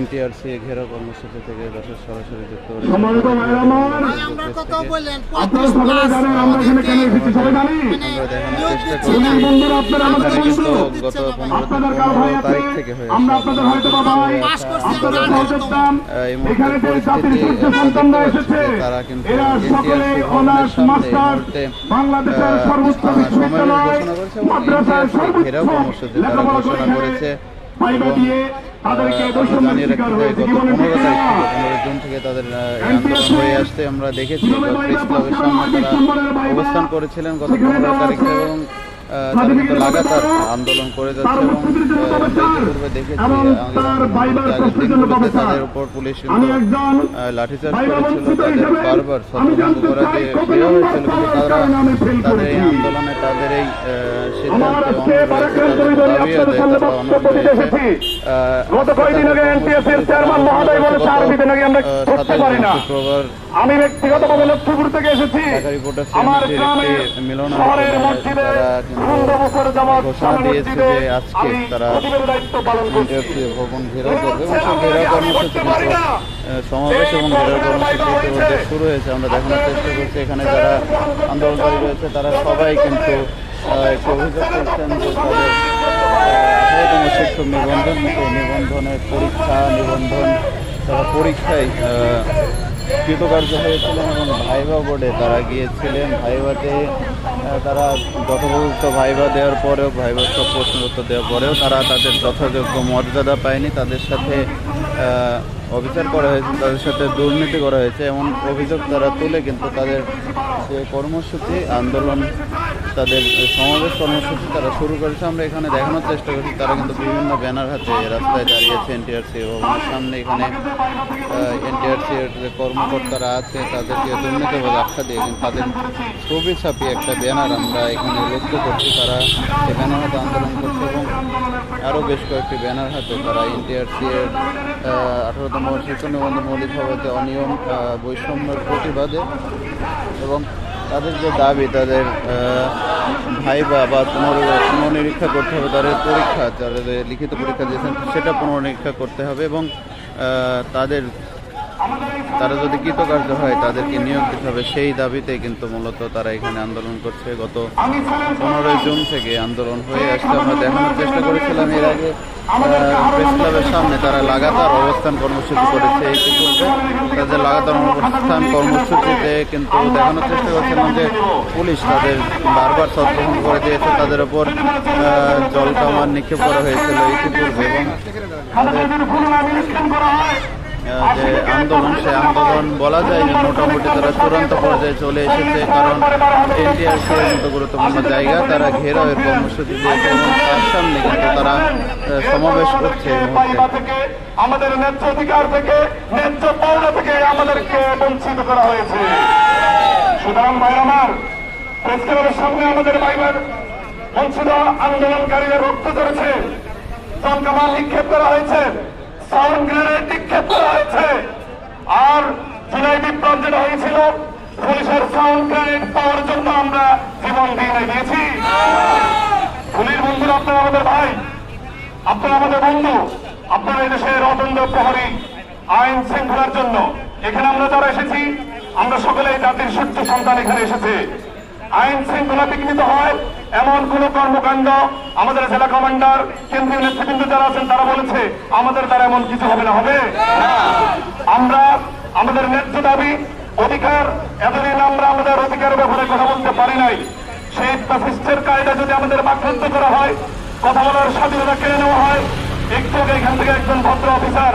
NTRC ঘেরা কর্মসূচি থেকে দর্শক সরাসরি যুক্ত হয়ে যে তারা কিন্তু ঘেরাও কর্মসূচি তারা ঘোষণা করেছে এবং দিয়ে তাদেরকে আমরা জানিয়ে রাখতে চাই গত পনেরো তারিখ থেকে পনেরো জুন থেকে তাদের আন্দোলন হয়ে আসতে আমরা দেখেছি প্রেস ক্লাবের সামনে তারা অবস্থান করেছিলেন গত পনেরো তারিখে এবং লাগাতার আন্দোলন করে যাচ্ছে এবং ইতিপূর্বে দেখেছি এবং আগের তার বাইবার আগের প্রশ্নের জন্য দিনগুলোতে প্রফেসর। তাদের উপর পুলিশ আমি কিন্তু একজন আহ, লাঠিচার্জ করেছিল তাদের বারবার আমি করা চাই দেওয়া হয়েছিল কিন্তু তারা কারণে আমি ফেল তাদের এই আন্দোলনে তাদের এই আহ, আমার সিদ্ধান্তে আজকে অনড় রয়েছে, বারাক্রান্ত তাদের হৃদয়ে দাবি আপনাদের আদায় সামনে তারা বক্তব্য অনড় দিতে রয়েছে। এসেছি। আহ, গত কয়েকদিন আগে NTSC এর চেয়ারম্যান মহোদয় বলে চার দিন আগে আমরা আহ, করতে 27 পারি না। শুক্রবার আমি ব্যক্তিগতভাবে লক্ষ্মীপুর থেকে এসেছি আমার মিলন শহরের মসজিদে ঘোষণা দিয়েছে যে আজকে তারা ভবন ঘেরাও করবে এবং সেই ঘেরাও কর্মসূচি। সমাবেশ এবং ঘেরাও কর্মসূচি শুরু হয়েছে। আমরা দেখানোর চেষ্টা করছি এখানে যারা আন্দোলনকারী রয়েছে তারা সবাই কিন্তু একটি অভিযোগ করছেন যে তাদের শিক্ষক নিবন্ধন নিবন্ধনের পরীক্ষা নিবন্ধন তারা পরীক্ষায় কৃতকার্য হয়েছিলেন এবং ভাইবা বোর্ডে তারা গিয়েছিলেন। ভাইবাতে তারা যথোপযুক্ত ভাইবা দেওয়ার পরেও, ভাইবা সব প্রশ্ন উত্তর দেওয়ার পরেও তারা তাদের যথাযোগ্য মর্যাদা পায়নি। তাদের সাথে অবিচার করা হয়েছে, তাদের সাথে দুর্নীতি করা হয়েছে। এমন অভিযোগ তারা তুলে, কিন্তু তাদের যে কর্মসূচি, আন্দোলন তাদের সমাবেশ কর্মসূচি তারা শুরু করেছে। আমরা এখানে দেখানোর চেষ্টা করছি, তারা কিন্তু বিভিন্ন ব্যানার হাতে রাস্তায় দাঁড়িয়েছে, এনটিআরসি ভবনের সামনে এখানে এনটিআরসি এর যে কর্মকর্তারা আছে, তাদেরকে দুর্নীতিবাদ আখ্যা দিয়ে কিন্তু তাদের ছবি ছাপিয়ে একটা ব্যানার আমরা এখানে লক্ষ্য করছি। তারা সেই ব্যানার হাতে আন্দোলন করছে এবং আরও বেশ কয়েকটি ব্যানার হাতে তারা এনটিআরসি এর আঠারোতম শিক্ষণ মৌলিক সভাতে অনিয়ম বৈষম্যের প্রতিবাদে এবং তাদের যে দাবি, তাদের ভাই ভাইবা বা পুনর- পুনর্নিরীক্ষা করতে হবে, তাদের পরীক্ষা তাদের লিখিত পরীক্ষা দিয়েছেন, সেটা পুনর্নিরীক্ষা করতে হবে এবং তাদের তারা যদি কৃতকার্য হয়, তাদেরকে নিয়োগ দিতে হবে। সেই দাবিতে কিন্তু মূলত তারা এখানে আন্দোলন করছে। গত পনেরোই জুন থেকে আন্দোলন হয়ে আসছে। আমরা দেখানোর চেষ্টা করেছিলাম এর আগে। প্রেস ক্লাবের সামনে তারা লাগাতার অবস্থান কর্মসূচি করেছে ইতিপূর্বে। তাদের লাগাতার অবস্থান কর্মসূচিতে কিন্তু দেখানোর চেষ্টা করছিলাম যে পুলিশ তাদের বারবার ছত্রভঙ্গ করে দিয়েছে। তাদের ওপর জল কামান নিক্ষেপ করা হয়েছিল ইতিপূর্বে এবং যে আন্দোলন সেই আন্দোলন বলা যায় যে মোটামুটি তারা চূড়ান্ত পর্যায়ে চলে এসেছে, কারণ এনটিআরসি এর মতো গুরুত্বপূর্ণ জায়গা, তারা ঘেরাওয়ের কর্মসূচি দিয়েছে এবং তার সামনে কিন্তু তারা সমাবেশ করছে আমাদের ন্যায্য অধিকার থেকে ন্যায্য পাওনা থেকে আমাদেরকে বঞ্চিত করা হয়েছে। সুতরাং ভাই আমার প্রেস ক্লাবের সামনে আমাদের পাইবার বঞ্চিত আন্দোলনকারীরা রক্ত ধরেছে জনকামান নিক্ষেপ করা হয়েছে। সাউন্ড হয়েছে। আর জুলাই বিপ্লব যেটা হয়েছিল, পুলিশের সাউন্ড গ্রেনেড পাওয়ার জন্য আমরা জীবন দিয়ে দিয়েছি পুলিশ বন্ধুরা, আপনারা আমাদের ভাই, আপনারা আমাদের বন্ধু, আপনারা দেশের অদণ্ড প্রহরী, আইন শৃঙ্খলার জন্য। এখানে আমরা যারা এসেছি, আমরা সকলে জাতির সূর্য সন্তান এখানে এসেছে। আইন শৃঙ্খলা বিঘ্নিত হয়, এমন কোন কর্মকাণ্ড আমাদের জেলা কমান্ডার, কেন্দ্রীয় নেতৃবৃন্দ যারা আছেন তারা বলেছে, আমাদের দ্বারা এমন কিছু হবে না, হবে। আমরা আমাদের ন্যায্য দাবি, অধিকার, এতদিন আমরা আমাদের অধিকারের ব্যাপারে কথা বলতে পারি নাই সেই ফ্যাসিস্টের কায়দা যদি আমাদের বাকরুদ্ধ করা হয়, কথা বলার স্বাধীনতা কেড়ে নেওয়া হয়, একটু এখান থেকে একজন ভদ্র অফিসার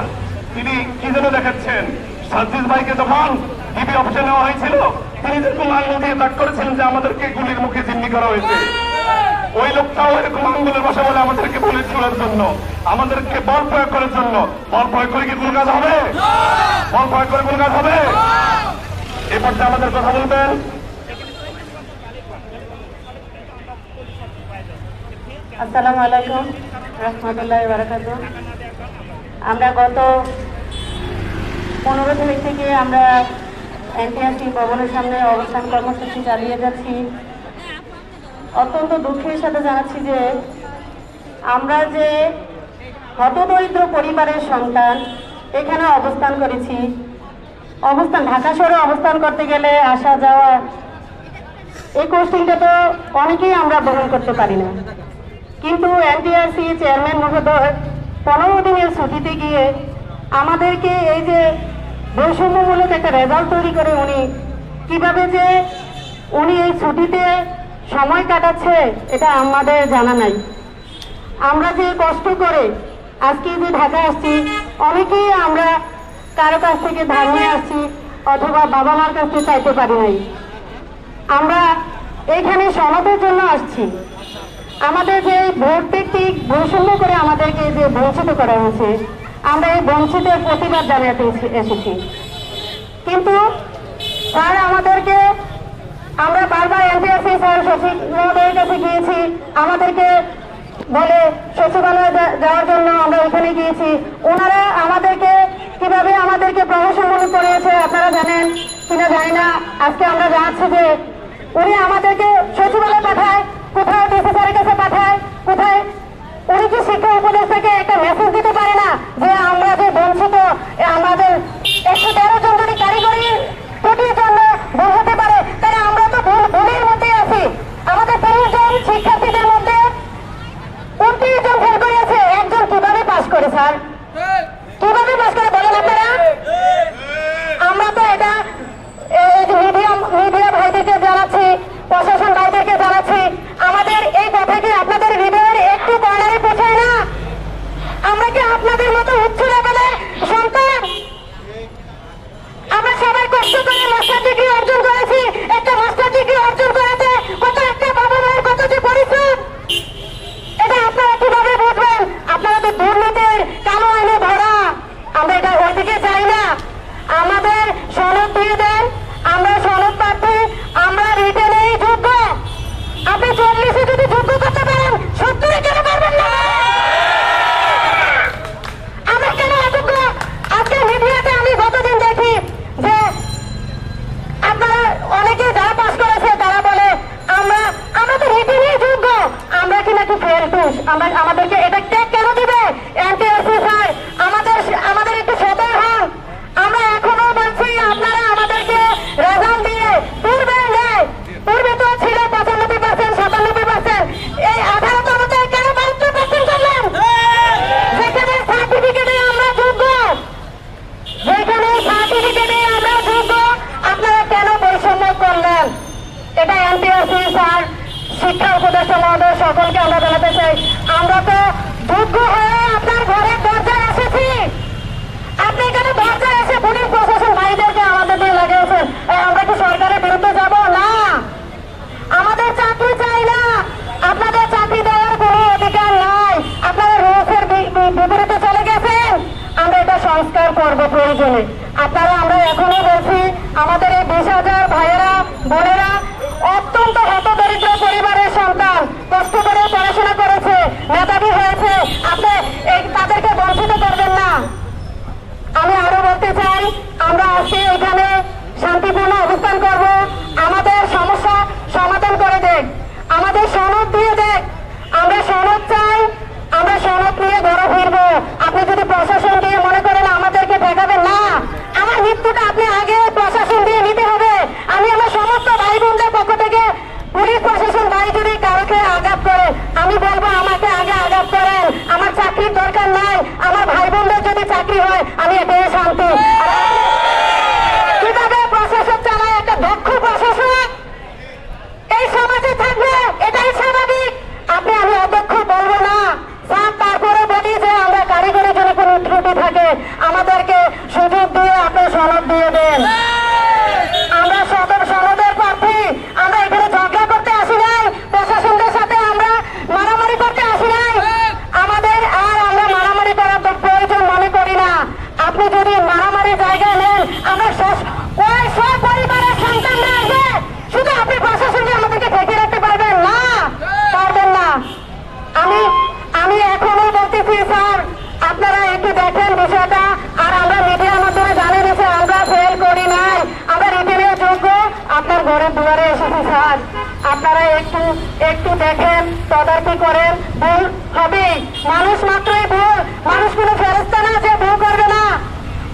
তিনি কি যেন দেখাচ্ছেন সাজিদ ভাইকে যখন ডিবি অফিসে নেওয়া হয়েছিল, তিনি যেরকম আঙুল দিয়ে তাক করেছিলেন যে আমাদেরকে গুলির মুখে জিম্মি করা হয়েছে। ওই লোকটাও এরকম আঙ্গুলের ভাষা বলে আমাদেরকে বলে চলার জন্য, আমাদেরকে বল প্রয়োগ করার জন্য। বল প্রয়োগ করে কি কোনো কাজ হবে? বল প্রয়োগ করে কোনো কাজ হবে? এ আমাদের কথা বলবেন। আসসালামু আলাইকুম, রহমতুল্লাহ বারাকাতু আমরা গত পনেরো তারিখ থেকে আমরা এনটিআরসি ভবনের সামনে অবস্থান কর্মসূচি চালিয়ে যাচ্ছি। অত্যন্ত দুঃখের সাথে জানাচ্ছি যে আমরা যে হতদরিদ্র পরিবারের সন্তান এখানে অবস্থান করেছি, অবস্থান ঢাকা শহরে অবস্থান করতে গেলে আসা যাওয়া, এই কোশ্চিনটা তো অনেকেই আমরা বহন করতে পারি না। কিন্তু এনটিআরসি চেয়ারম্যান মহোদয় পনেরো দিনের ছুটিতে গিয়ে আমাদেরকে এই যে বৈষম্যমূলক একটা রেজাল্ট তৈরি করে উনি। কীভাবে যে উনি এই ছুটিতে সময় কাটাচ্ছে, এটা আমাদের জানা নাই। আমরা যে কষ্ট করে আজকে যে ঢাকা আসছি, অনেকেই আমরা কারও কাছ থেকে ধার নিয়ে আসছি অথবা বাবা মার কাছ থেকে চাইতে পারি নাই। আমরা এখানে সনদের জন্য আসছি। আমাদের যে ভোট ব্যক্তি বৈষম্য করে আমাদেরকে যে বঞ্চিত করা হয়েছে আমরা এই বঞ্চিতের প্রতিবাদ জানাতে এসেছি কিন্তু তার আমাদেরকে আমরা বারবার এনপিএসি স্যার সচিব কাছে গিয়েছি। আমাদেরকে বলে সচিবালয়ে যাওয়ার জন্য আমরা ওইখানে গিয়েছি। ওনারা আমাদেরকে কীভাবে আমাদেরকে প্রহসনমূলক করেছে আপনারা জানেন কিনা জানি না। আজকে আমরা জানাচ্ছি যে উনি আমাদেরকে সচিবালয়ে পাঠায়। একটা আমরা আমাদেরকে সকলকে আমরা জানাতে চাই। আমরা তো যোগ্য হয়ে ঘরে দুয়ারে এসেছি, স্যার। আপনারা একটু একটু দেখেন, তদারকি করেন। ভুল হবে মানুষ মাত্রই ভুল। মানুষ কোনো ফেরস্তা না যে ভুল করবে না।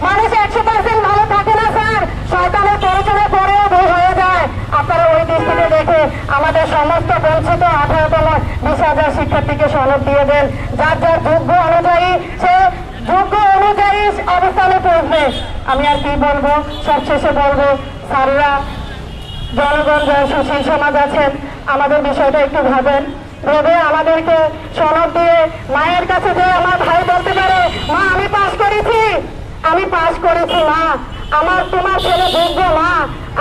মানুষ একশো পার্সেন্ট ভালো থাকে না, স্যার। সরকারের পরিচয় পরেও ভুল হয়ে যায়। আপনারা ওই দৃষ্টিতে দেখে আমাদের সমস্ত বঞ্চিত আঠারোতম বিশ হাজার শিক্ষার্থীকে সনদ দিয়ে দেন। যার যার যোগ্য অনুযায়ী সে যোগ্য অনুযায়ী অবস্থানে পৌঁছবে। আমি আর কি বলব? সবশেষে বলব, স্যাররা জনগণ যারা সুশীল সমাজ আছেন, আমাদের বিষয়টা একটু ভাবেন। ভেবে আমাদেরকে সনদ দিয়ে মায়ের কাছে যে আমার ভাই বলতে পারে, মা, আমি পাশ করেছি। আমি পাশ করেছি, মা। আমার তোমার ছেলে যোগ্য, মা।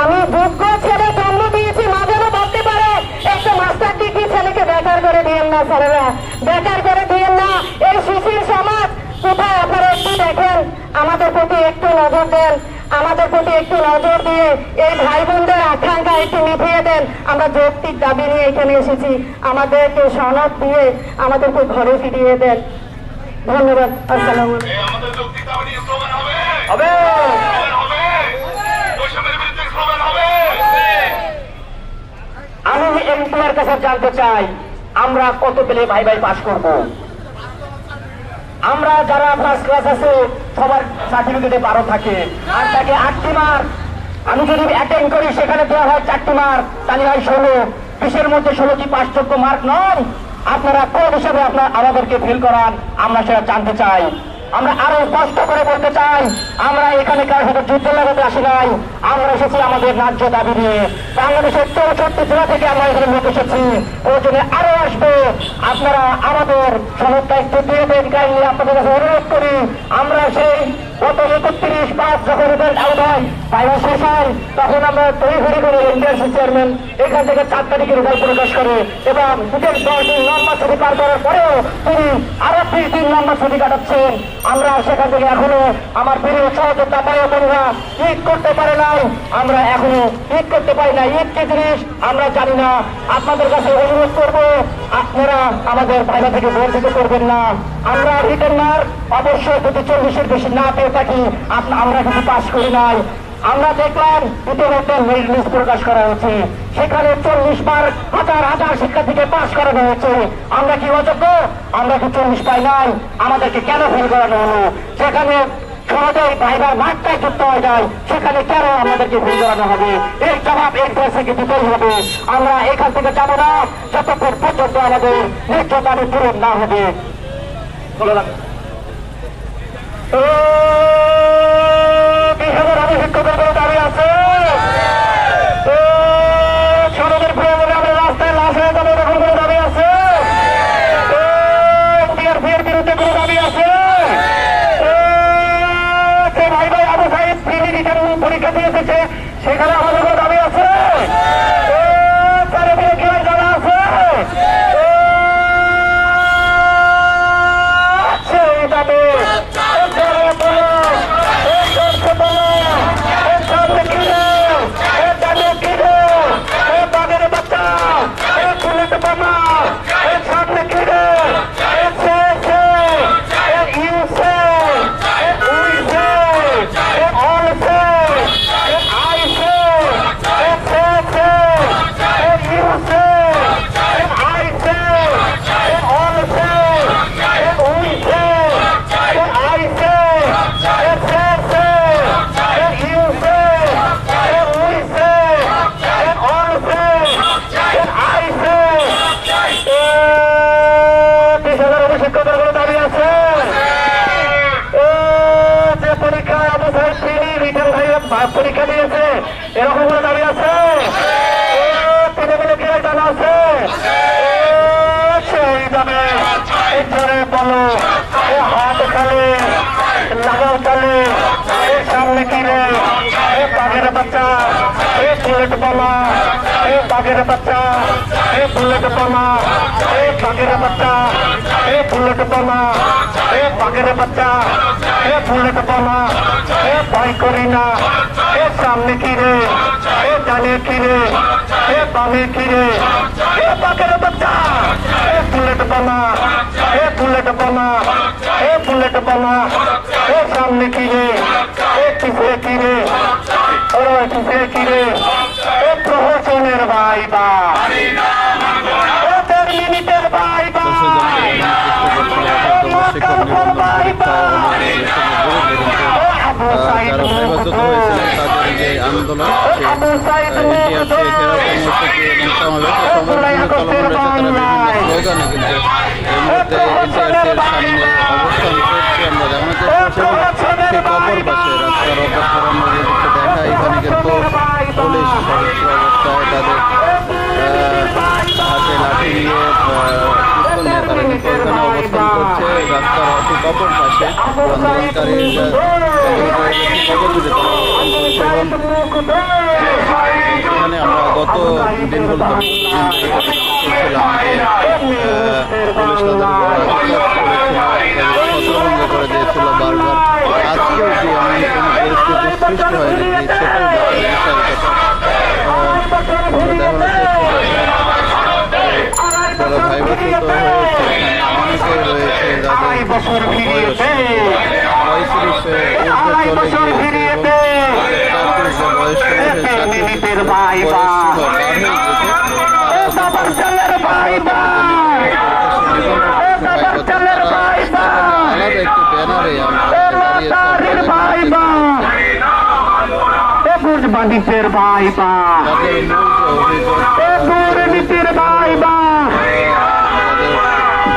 আমি যোগ্য ছেলে জন্ম দিয়েছি, মা যেন বলতে পারে একটা মাস্টার ডিগ্রি ছেলেকে বেকার করে দিয়েন না, স্যারেরা। বেকার করে দিয়েন না। এই সুশীল সমাজ, কোথায় আপনারা একটু দেখেন? আমাদের প্রতি একটু নজর দেন। আমাদের প্রতি একটু নজর দিয়ে এই ভাই বোনদের আকাঙ্ক্ষা একটু মিটিয়ে দেন। আমরা যৌক্তিক দাবি নিয়ে এখানে এসেছি। আমাদেরকে সনদ দিয়ে আমাদেরকে ঘরে ফিরিয়ে দেন। ধন্যবাদ। আসসালামু আলাইকুম। আমাদের যৌক্তিক দাবি নিয়ে স্লোগান হবে। হবে। স্লোগান হবে। বৈষম্যের বিরুদ্ধে স্লোগান হবে। আমি এমপিআর কাছে জানতে চাই আমরা কত পেলে ভাই ভাই পাস করব? আমরা যারা ফার্স্ট ক্লাস আছে সবার সার্টিফিকেটে বারো থাকে, আর তাকে আটটি মার্ক আমি যদি অ্যাটেন্ড করি, সেখানে দেওয়া হয় চারটি মার্ক তাহলে হয় ষোলো, বিশের মধ্যে ষোলোটি পাঁচযোগ্য মার্ক নয়? আপনারা কোন হিসাবে আপনার আমাদেরকে ফেল করান, আমরা সেটা জানতে চাই। আমরা আরও স্পষ্ট করে বলতে চাই, আমরা এখানে কারও সাথে যুদ্ধ লাগাতে আসি নাই, আমরা এসেছি আমাদের ন্যায্য দাবি নিয়ে। বাংলাদেশের চৌষট্টি জেলা থেকে আমরা এখানে লোক এসেছি, প্রয়োজনে আরও আসবে। আপনারা আমাদের একটু দিয়ে দেন, কাইন্ডলি আপনাদের কাছে অনুরোধ করি, আমরা সেই গত একত্রিশ পাঁচ যখন রেজাল্ট আউট হয় বাইরে শেষ হয় তখন আমরা তৈরি করে ইন্ডিয়ান চেয়ারম্যান এখান থেকে চার তারিখে রেজাল্ট প্রকাশ করে এবং দুটোর দশ দিন লম্বা ছুটি পার করার পরেও তিনি আরও বিশ দিন লম্বা ছুটি কাটাচ্ছেন। আমরা সেখান থেকে এখনও আমার প্রিয় সহযোদ্ধা ভাই ও ঈদ করতে পারে নাই। আমরা এখনও ঈদ করতে পারি না ঈদ কি জিনিস? আমরা জানি না। আপনাদের কাছে অনুরোধ করব, আপনারা আমাদের বাইরে থেকে বঞ্চিত করবেন না। আমরা রিটার্ন মার্ক অবশ্যই যদি চল্লিশের বেশি না পেয়ে থাকি। আমরা কিন্তু পাস করি নাই। আমরা দেখলাম ইতিমধ্যে মেরিট লিস্ট প্রকাশ করা হয়েছে। সেখানে চল্লিশ মার্ক হাজার হাজার শিক্ষার্থীকে পাশ করানো হয়েছে। আমরা কি অযোগ্য? আমরা কি চল্লিশ পাই নাই? আমাদেরকে কেন ফেল করানো হলো? সেখানে সহজেই ভাইবার মাঠটাই যুক্ত হয়ে যায়। সেখানে কেন আমাদেরকে ভুল করানো হবে? এর জবাব এই দেশকে দিতেই হবে। আমরা এখান থেকে যাব না। যতক্ষণ পর্যন্ত আমাদের ন্যায্য দাবি পূরণ না হবে। বলে রাখ- ও, বিহারের আমি শিক্ষকের কোনো দাবি আছে আমরা রাস্তায় লাশ হয়ে যাব আছে। কোনো দাবি আছে? ভাই ভাই আবু সাহেব পরীক্ষা দিয়ে এসেছে সেখানে আমাদের কোনো দাবি আছে ও, তার উপরে কি আর জানা আছে ও, আছে এই দাবি এ জোরে বলো, এ জোরসে বলো, এ সামনে কি রে? এ ডানে কি রে? এ বাঘের বাচ্চা, এ বুলেট বোমা, এ সামনে কি রে? A say say, a you say, a we say, a all say, a I say, a say say, a you say, a I say, a all say, a we say, a I say, a say say, a you say, a we say, a all say, a I say, এ বিশ হাজার অভিষিক্তদের কোনো দাবি আছে এ যে পরীক্ষায় আবু সাহেব তিনি return ভাই পরীক্ষা দিয়েছে এরকম কোনো দাবি আছে এ তিনি বলে কে জানা আছে এ সেই দামে এই জোরে বলো এ হাত খালে লাগাও তালে এ সামনে কি রে এ বাঘের বাচ্চা এ বুলেট বোমা এ বাঘের বাচ্চা এ বুলেট বোমা এ বাঘের বাচ্চা এ বুলেট বোমা এ বাঘের বাচ্চা এ বুলেট বোমা এ ভয় করি না এ সামনে কি রে এ ডানে কি রে এ বামে কি রে এ বাঘের বাচ্চা এ বুলেট বোমা এ বুলেট বোমা এ বুলেট বোমা এ সামনে কি রে এ পিছিয়ে কি রে ওরা পিছিয়ে কি রে এ প্রহসনের ভাই বা এ দেড় মিনিটের ভাই বা আন্দোলন সমাবেশ তারা বিভিন্ন স্লোগানে কিন্তু এই মুহূর্তে সামনে এবং এখানে আমরা গত দিনগুলোতে পুলিশ তাদের করে সৃষ্টি হয়নি সেটাই দেখার যারা ভাই হয়েছে অনেকেই রয়েছে যাদের বয়স পঁয়ত্রিশে ঊর্ধ্বে চলে গিয়েছে আলাদা একটি ব্যানারে বাণিজ্যের ভাই দুর্নীতির ভাই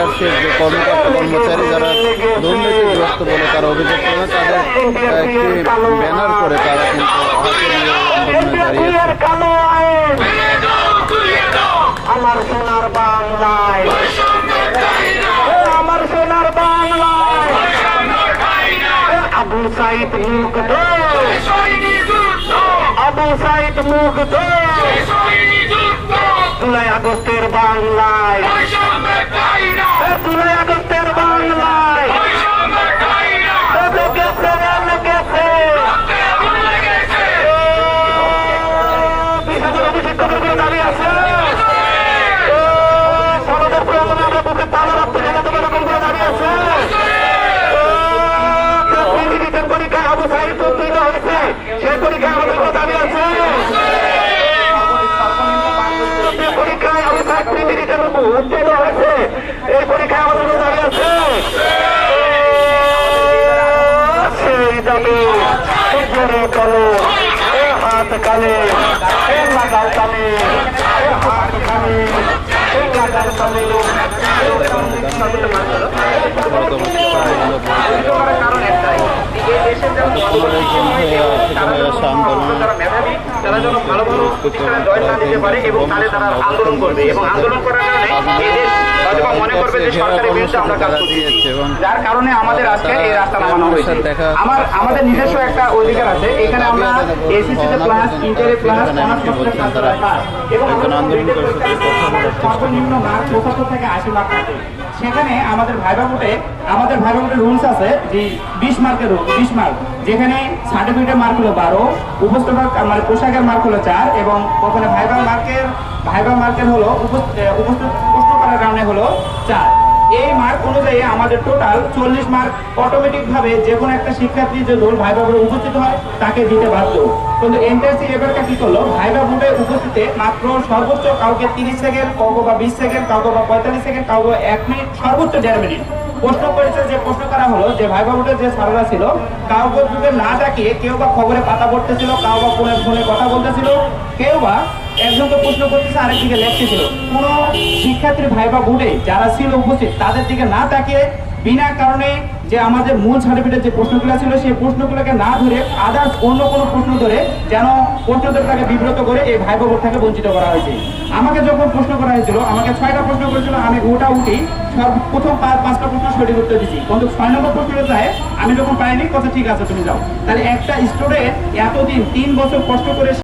এনটিআরসির যে কর্মকর্তা কর্মচারী যারা দুর্নীতিগ্রস্ত বলে তারা অভিযোগ করে তাদের একটি ব্যানার করে তারা কিন্তু আমার সোনার বাংলায়। আমার সোনার বাংলায়। আবু সাইদ মুগ্ধ। আবু সাইদ বাংলায় জুলাই আগস্টের বাংলায় লেগেছে রে লেগেছে বিশেষজ্ঞ শিক্ষকের কোনো দাবি আছে সনদের প্রয়োজনে আমরা বুকে তালা রাখতে গেলে তো এরকম কোনো দাবি আছে পৃথিবীতে পরীক্ষায় আবু সাহিদ উত্তীর্ণ হয়েছে সেই পরীক্ষায় আমাদের কোনো দাবি আছে যে পরীক্ষায় আবু সাহিদ পৃথিবীতে উত্তীর্ণ হয়েছে এই পরীক্ষায় আমাদের কোনো দাবি আছে দাবি জোরে চলো। এ হাত কালে এ লাগাল কালে এ হাত কালে এ লাগাল কালে তারা যেন ভালো ভালো প্রতিষ্ঠানে জয়লাভ দিতে পারে এবং তাহলে তারা আন্দোলন করবে। এবং আন্দোলন করার কারণে এদের হয়তো মনে করবে যে সরকারের বিরুদ্ধে আমরা কাজ করছি। যার কারণে আমাদের আজকে এই রাস্তা নামানো হয়েছে। আমার আমাদের নিজস্ব একটা অধিকার আছে। এখানে আমরা এসিসিতে প্লাস ইন্টারে প্লাস অনার্স মাস্টার ক্লাস এবং একজন আন্দোলন করে সর্বনিম্ন মার্ক পঁচাত্তর থেকে আশি মার্ক থাকে। সেখানে আমাদের ভাইবা বোর্ডে আমাদের ভাইবা বোর্ডের রুলস আছে যে বিশ মার্কের বিশ মার্ক। যেখানে সার্টিফিকেটের মার্ক হলো বারো উপস্থাপক মানে পোশাকের মার্ক হলো চার এবং ওখানে ভাইবা মার্কের ভাইবা মার্কের হলো উপস্থ- উপস্থিত প্রশ্ন করার কারণে হলো চার। এই মার্ক অনুযায়ী আমাদের টোটাল চল্লিশ মার্ক অটোমেটিক ভাবে যে কোনো একটা শিক্ষার্থী যে দোল ভাইবা বোর্ডে উপস্থিত হয়, তাকে দিতে বাধ্য। কিন্তু এনটিএসসি এবারটা কি করল? ভাইবা বোর্ডে উপস্থিতে মাত্র সর্বোচ্চ কাউকে তিরিশ সেকেন্ড, কাউকে বা বিশ সেকেন্ড, কাউকে বা পঁয়তাল্লিশ সেকেন্ড, কাউকে এক মিনিট, সর্বোচ্চ দেড় মিনিট। প্রশ্ন করেছে যে প্রশ্ন করা হলো যে ভাইবা বোর্ডের যে সাররা ছিল, কাউকে না ডাকিয়ে কেউ বা খবরে পাতা পড়তেছিল, কাউ বা ফোনে ফোনে কথা বলতেছিল, কেউ বা বিব্রত করে এই বোর্ড বঞ্চিত করা হয়েছে। আমাকে যখন প্রশ্ন করা হয়েছিল, আমাকে ছয়টা প্রশ্ন করেছিল, আমি ওটা উঠি প্রথম পাঁচটা প্রশ্ন সঠিক উত্তর দিচ্ছি কিন্তু ছয় নম্বর প্রশ্নটা আমি যখন পাইনি, কথা ঠিক আছে, তুমি যাও। তাহলে একটা স্টুডেন্ট এতদিন তিন বছর কষ্ট করে